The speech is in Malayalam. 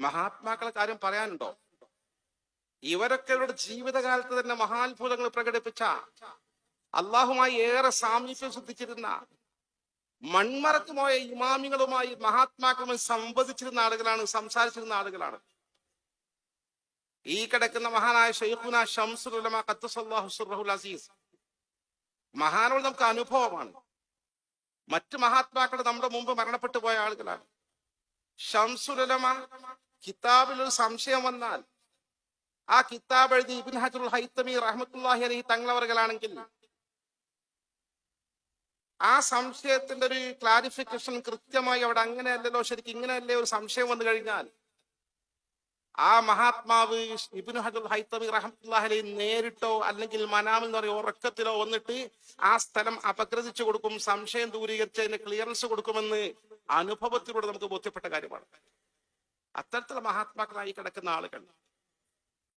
മഹാത്മാക്കളെ കാര്യം പറയാനുണ്ടോ? ഇവരൊക്കെ ഇവരുടെ ജീവിതകാലത്ത് തന്നെ മഹാത്ഭുതങ്ങൾ പ്രകടിപ്പിച്ച അള്ളാഹുമായി ഏറെ സാമീപ്യം ശ്രദ്ധിച്ചിരുന്ന മൺമറക്കുമായ ഇമാമികളുമായി മഹാത്മാക്കളുമായി സംവദിച്ചിരുന്ന ആളുകളാണ് സംസാരിച്ചിരുന്ന ആളുകളാണ്. ഈ കിടക്കുന്ന മഹാനായ ഷെയ്ഖുന അസീസ്. മഹാനോട് നമുക്ക് അനുഭവമാണ്. മറ്റ് മഹാത്മാക്കൾ നമ്മുടെ മുമ്പ് മരണപ്പെട്ടു പോയ ആളുകളാണ്. ഷംസുലമ കിതാബിൽ ഒരു സംശയം വന്നാൽ ആ കിതാബ് എഴുതി ഇബിൻ ഹജുൽ ഹൈത്തമി റഹ്മത്തുല്ലാഹി അലഹി തങ്ങളവറുകളാണെങ്കിൽ ആ സംശയത്തിന്റെ ഒരു ക്ലാരിഫിക്കേഷൻ കൃത്യമായി അവിടെ അങ്ങനെയല്ലല്ലോ ശരിക്കും ഇങ്ങനെയല്ലേ ഒരു സംശയം വന്നു കഴിഞ്ഞാൽ ആ മഹാത്മാവ് ഇബിൻ ഹജുൽ ഹൈത്തമി റഹ്മത്തുല്ലാഹി അലഹി നേരിട്ടോ അല്ലെങ്കിൽ മനാമിൽ എന്ന് പറയുന്ന ഉറക്കത്തിലോ വന്നിട്ട് ആ സ്ഥലം അപഗ്രഥിച്ചു കൊടുക്കും സംശയം ദൂരീകരിച്ച് അതിന് ക്ലിയറൻസ് കൊടുക്കുമെന്ന് അനുഭവത്തിലൂടെ നമുക്ക് ബോധ്യപ്പെട്ട കാര്യമാണ്. അത്തരത്തിലുള്ള മഹാത്മാക്കളായി കിടക്കുന്ന ആളുകൾ.